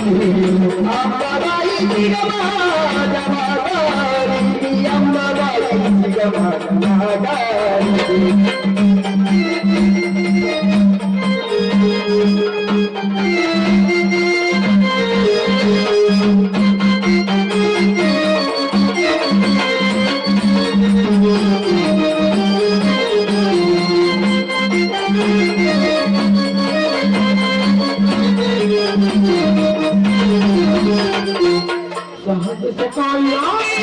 అమ్మవారి అమ్మవారి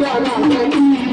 Yeah, yeah, yeah.